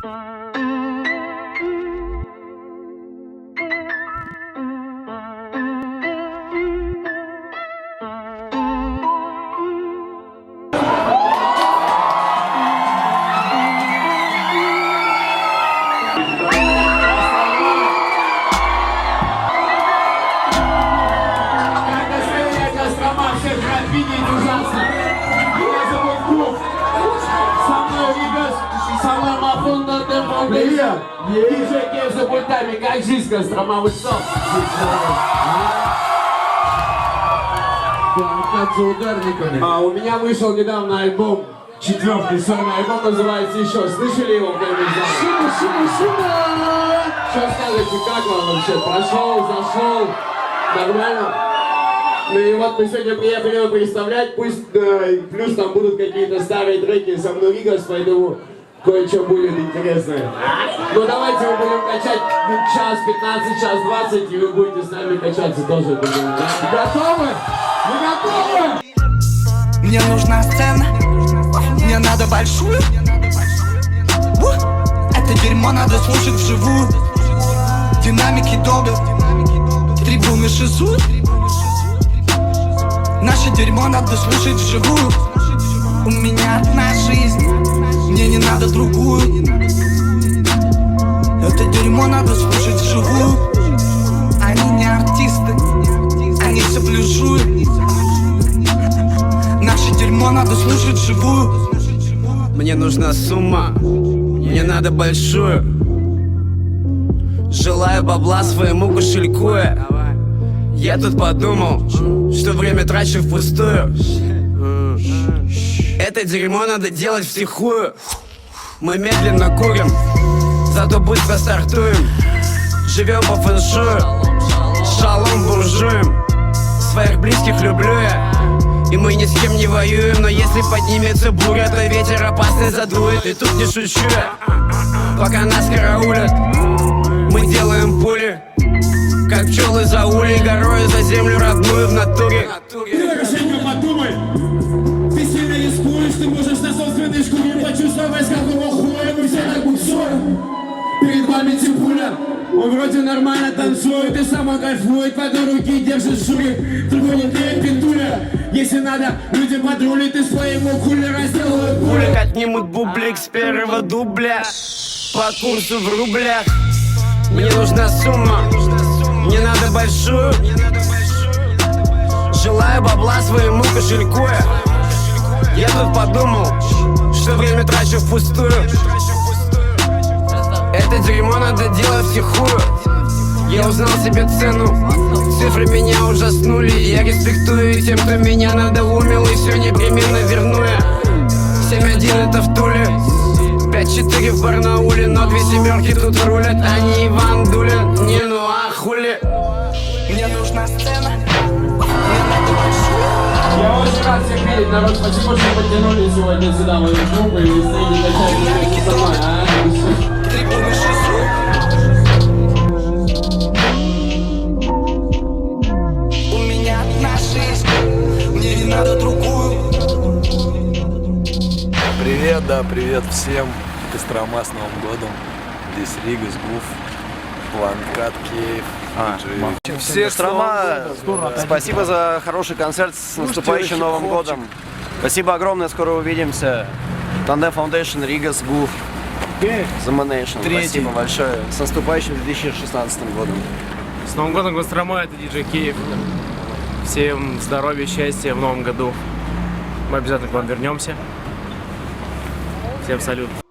Это Диджей Киев за пультами. Как жизнь, Кострома, вы что? За ударниками. А у меня вышел недавно альбом, четвертый сольный альбом, называется еще. Слышали его кто-нибудь? Шима, шима, шима! Что скажете, как вам вообще? Прошел, зашел? Нормально? Ну и вот мы сегодня приехали его представлять, пусть э, плюс там будут какие-то старые треки со мной Ригас, поэтому кое-что будет интересное. Ну давайте мы будем качать ну, час 15, час 20, и вы будете с нами качаться тоже. думаю, да? Готовы? Вы готовы? Мне нужна сцена, мне надо большую Это дерьмо надо слушать вживую Динамики долбят, трибуны шизуют Наше дерьмо надо слушать вживую У меня одна жизнь, мне не надо другую Это дерьмо надо слушать вживую Они не артисты, они сопляжуют Наше дерьмо надо слушать живую Мне нужна сумма, мне надо большую. Желаю бабла своему кошельку. Я тут подумал, что время трачу впустую. Это дерьмо надо делать втихую. Мы медленно курим, зато быстро стартуем. Живем по фэншую, шалом буржуем. Своих близких люблю я. И мы ни с кем не воюем Но если поднимется буря, то ветер опасный задует. И тут не шучу я. Пока нас караулят Мы делаем пули. Как пчелы за улей Горою за землю родную в натуре. Ты подумай. Ты сильно рискуешь, ты можешь на собственной шкуре почувствовать, какого он вроде нормально танцует и сама кайфует, по руки держит шури, другой не тлеет петуля. Если надо, люди подрулят и своему кулера сделают. Пули отнимут бублик с первого дубля По курсу в рублях. Мне нужна сумма Мне надо большую. Желаю бабла своему кошельку. Я тут подумал Что время трачу впустую Это дерьмо надо делать втихую Я узнал себе цену. Цифры меня ужаснули. Я респектую тем, кто меня надоумил И все непременно верну я. 7-1 это в Туле. 5-4 в Барнауле Но две семерки тут рулят Они Иван Дулин. Не ну а хули? Мне нужна сцена, Я очень рад всех видеть, народ. Что подтянули сегодня сюда мою группу и качать вместе со мной. а? Да, привет всем. Кострома с Новым годом. Здесь Рига, Сгуф, Планкат, Киев, диджей. Все Кострома, спасибо за хороший концерт с наступающим Новым годом. Спасибо огромное, скоро увидимся. Тандем Foundation, Рига, Сгуф, Nation. Спасибо большое. С наступающим 2016 годом. С Новым годом, Кострома, это диджей Киев. Всем здоровья, счастья в новом году. Мы обязательно к вам вернемся. Всем салют.